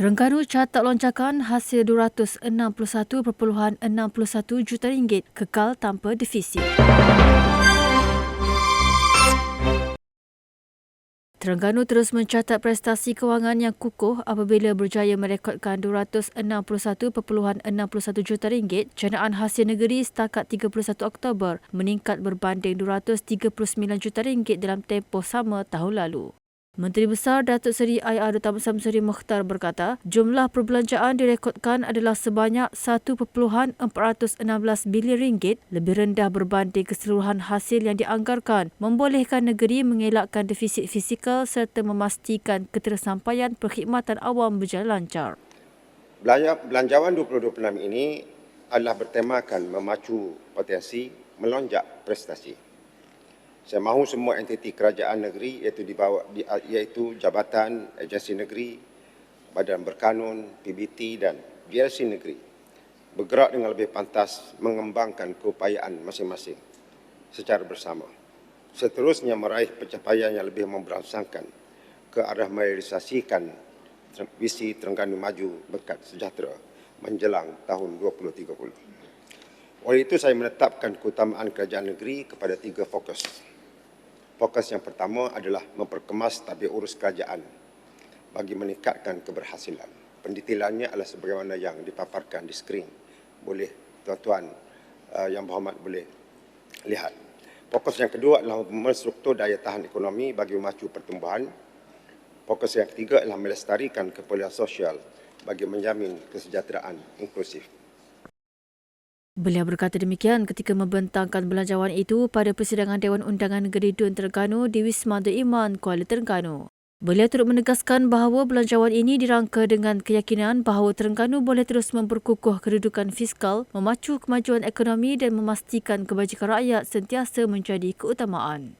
Terengganu catat lonjakan hasil 261.61 juta ringgit kekal tanpa defisit. Terengganu terus mencatat prestasi kewangan yang kukuh apabila berjaya merekodkan 261.61 juta ringgit cenaan hasil negeri setakat 31 Oktober meningkat berbanding 239 juta ringgit dalam tempoh sama tahun lalu. Menteri Besar Datuk Seri IR Datuk Samsuri Mukhtar berkata, jumlah perbelanjaan direkodkan adalah sebanyak 1.416 bilion ringgit, lebih rendah berbanding keseluruhan hasil yang dianggarkan, membolehkan negeri mengelakkan defisit fizikal serta memastikan ketersampaian perkhidmatan awam berjalan lancar. Belanja- Belanjawan 2026 ini adalah bertemakan memacu potensi melonjak prestasi. Saya mahu semua entiti kerajaan negeri iaitu di bawah di, iaitu jabatan, agensi negeri, badan berkanun, PBT dan GLC negeri bergerak dengan lebih pantas mengembangkan keupayaan masing-masing secara bersama. Seterusnya meraih pencapaian yang lebih memberangsangkan ke arah merealisasikan visi Terengganu Maju Berkat Sejahtera menjelang tahun 2030. Oleh itu saya menetapkan keutamaan kerajaan negeri kepada tiga fokus. Fokus yang pertama adalah memperkemas tabir urus kerajaan bagi meningkatkan keberhasilan. Pendetailannya adalah sebagaimana yang dipaparkan di skrin. Boleh tuan-tuan uh, yang berhormat boleh lihat. Fokus yang kedua adalah menstruktur daya tahan ekonomi bagi memacu pertumbuhan. Fokus yang ketiga adalah melestarikan kepedulian sosial bagi menjamin kesejahteraan inklusif. Beliau berkata demikian ketika membentangkan belanjawan itu pada persidangan Dewan Undangan Negeri Dun Terengganu di Wisma The Iman, Kuala Terengganu. Beliau turut menegaskan bahawa belanjawan ini dirangka dengan keyakinan bahawa Terengganu boleh terus memperkukuh kedudukan fiskal, memacu kemajuan ekonomi dan memastikan kebajikan rakyat sentiasa menjadi keutamaan.